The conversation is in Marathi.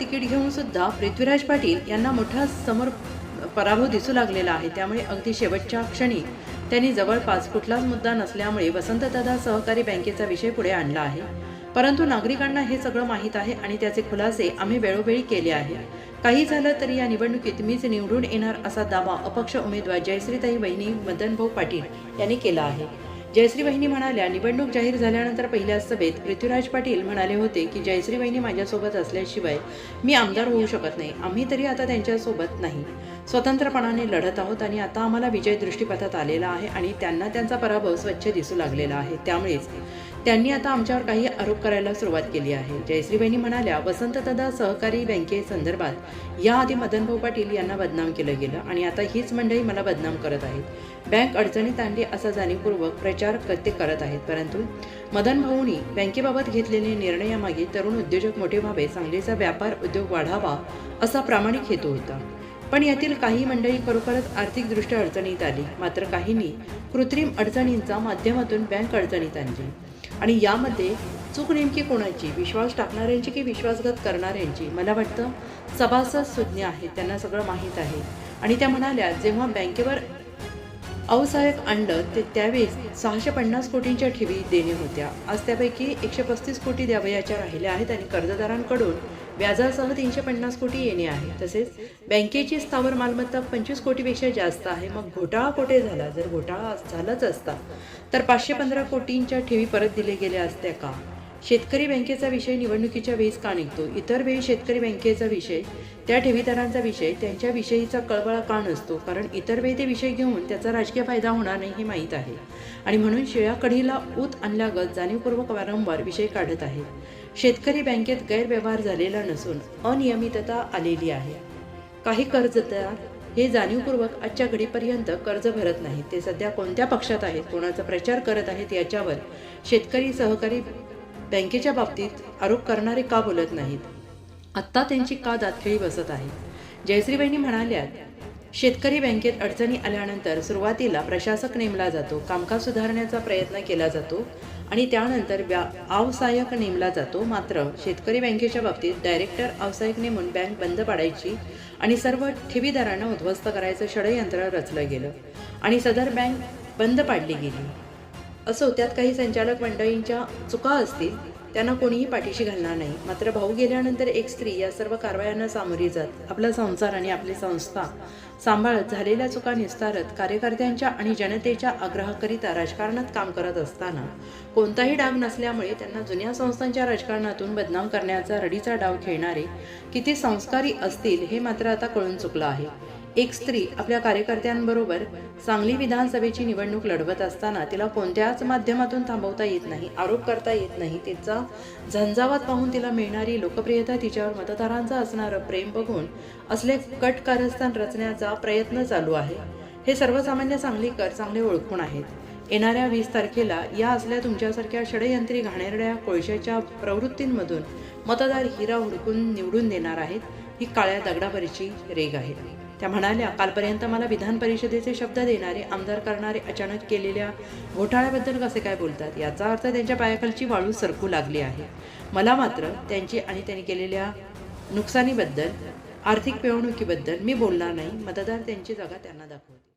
तिकीट घेऊन सुद्धा पृथ्वीराज पाटील यांना मोठा समोर पराभव दिसू लागलेला आहे. त्यामुळे अगदी शेवटच्या क्षणी त्यांनी जवळपास कुठलाच मुद्दा नसल्यामुळे वसंतदादा सहकारी बँकेचा विषय पुढे आणला आहे. परंतु नागरिकांना हे सगळं माहीत आहे आणि त्याचे खुलासे आम्ही वेळोवेळी केले आहे. काही झालं तरी या निवडणुकीत मीच निवडून येणार असा दावा अपक्ष उमेदवार जयश्रीताई वहिनी मदनभाऊ पाटील यांनी केला आहे. जयश्री वहिनी म्हणाल्या निवडणूक जाहीर झाल्यानंतर पहिल्या सभेत पृथ्वीराज पाटील म्हणाले होते की जयश्री वहिनी माझ्यासोबत असल्याशिवाय मी आमदार होऊ शकत नाही. आम्ही तरी आता त्यांच्यासोबत नाही. स्वतंत्रपणाने लढत आहोत आणि आता आम्हाला विजय दृष्टीपथात आलेला आहे आणि त्यांना त्यांचा पराभव स्वच्छ दिसू लागलेला आहे. त्यामुळेच त्यांनी आता आमच्यावर काही आरोप करायला सुरुवात केली आहे. जयश्रीबाईंनी म्हणाल्या वसंतदादा सहकारी बँकेसंदर्भात याआधी मदनभाऊ पाटील यांना बदनाम केलं गेलं आणि आता हीच मंडळी मला बदनाम करत आहेत. बँक अडचणीत आणली असा जाणीवपूर्वक प्रचार ते करत आहेत. परंतु मदन भाऊंनी बँकेबाबत घेतलेले निर्णयामागे तरुण उद्योजक मोठे व्हावे सांगलीचा व्यापार उद्योग वाढावा असा प्रामाणिक हेतू होता. पण यातील काही मंडळी खरोखरच आर्थिकदृष्ट्या अडचणीत आली. मात्र काहींनी कृत्रिम अडचणींचा माध्यमातून बँक अडचणीत आणली. आणि यामध्ये चूक नेमकी कोणाची? विश्वास टाकणाऱ्यांची की विश्वासघात करणाऱ्यांची? मला वाटतं सभासद सुज्ञ आहेत त्यांना सगळं माहीत आहे. आणि त्या म्हणाल्या जेव्हा बँकेवर अवसायक आणलं ते त्यावेळेस सहाशे पन्नास कोटींच्या ठेवी देणे होत्या. आज त्यापैकी एकशे पस्तीस कोटी द्यावयाच्या राहिल्या आहेत आणि कर्जदारांकडून व्याजासह तीनशे पन्नास कोटी येणे आहे. तसेच बँकेची स्थावर मालमत्ता पंचवीस कोटीपेक्षा जास्त आहे. मग घोटाळा कोठे झाला? जर घोटाळा झालाच असता तर पाचशे पंधरा कोटींच्या ठेवी परत दिले गेल्या असत्या का? शेतकरी बँकेचा विषय निवडणुकीच्या वेळेस का निघतो? इतर वेळी शेतकरी बँकेचा विषय त्या ठेवीदारांचा विषय त्यांच्या विषयीचा कळवळा का नसतो? कारण इतर वेळी ते विषय घेऊन त्याचा राजकीय फायदा होणार नाही हे माहीत आहे. आणि म्हणून शिळ्या कढीला ऊत आणल्यागत जाणीवपूर्वक वारंवार विषय काढत आहेत शेतकरी बँकेत गैरव्यवहार झालेला नसून अनियमितता आलेली आहे. काही कर्जदार हे जाणीवपूर्वक आजच्या घडीपर्यंत कर्ज भरत नाहीत. ते सध्या कोणत्या पक्षात आहेत कोणाचा प्रचार करत आहेत याच्यावर शेतकरी सहकारी बँकेच्या बाबतीत आरोप करणारे का बोलत नाहीत? आत्ता त्यांची का दातखिळी बसत आहे? जयश्रीबाईंनी म्हणाल्यात शेतकरी बँकेत अडचणी आल्यानंतर सुरुवातीला प्रशासक नेमला जातो कामकाज सुधारण्याचा प्रयत्न केला जातो आणि त्यानंतर व्या आवसायक नेमला जातो. मात्र शेतकरी बँकेच्या बाबतीत डायरेक्टर आवसायक नेमून बँक बंद पाडायची आणि सर्व ठेवीदारांना उद्ध्वस्त करायचं षडयंत्र रचलं गेलं आणि सदर बँक बंद पाडली गेली. असो त्यात काही संचालक मंडळींच्या चुका असतील त्यांना कोणीही पाठीशी घालणार नाही. मात्र भाऊ गेल्यानंतर एक स्त्री या सर्व कारवायांना सामोरी जात आपला संसार आणि आपली संस्था सांभाळत झालेल्या चुका निस्तारत कार्यकर्त्यांच्या आणि जनतेच्या आग्रहाकरिता राजकारणात काम करत असताना कोणताही डाग नसल्यामुळे त्यांना जुन्या संस्थांच्या राजकारणातून बदनाम करण्याचा रडीचा डाव खेळणारे किती संस्कारी असतील हे मात्र आता कळून चुकलं आहे. एक स्त्री आपल्या कार्यकर्त्यांबरोबर सांगली विधानसभेची निवडणूक लढवत असताना तिला कोणत्याच माध्यमातून थांबवता येत नाही आरोप करता येत नाही. तिचा झंझावात पाहून तिला मिळणारी लोकप्रियता तिच्यावर मतदारांचं असणारं प्रेम बघून असले कट कारस्थान रचण्याचा प्रयत्न चालू आहे. हे सर्वसामान्य सांगलीकर चांगले ओळखून आहेत. येणाऱ्या वीस तारखेला या असल्या तुमच्यासारख्या षडयंत्री घाणेरड्या कोळशाच्या प्रवृत्तींमधून मतदार हिरा हुडकून निवडून देणार आहेत ही काळ्या दगडावरची रेग आहे. त्या म्हणाल्या कालपर्यंत मला विधान परिषदेचे शब्द देणारे आमदार करणारे अचानक केलेल्या घोटाळ्याबद्दल कसे काय बोलतात? याचा अर्थ त्यांच्या पायाखालची वाळू सरकू लागली आहे. मला मात्र त्यांची आणि त्यांनी केलेल्या नुकसानीबद्दल आर्थिक पिळवणुकीबद्दल मी बोलणार नाही. मतदार त्यांची जागा त्यांना दाखवते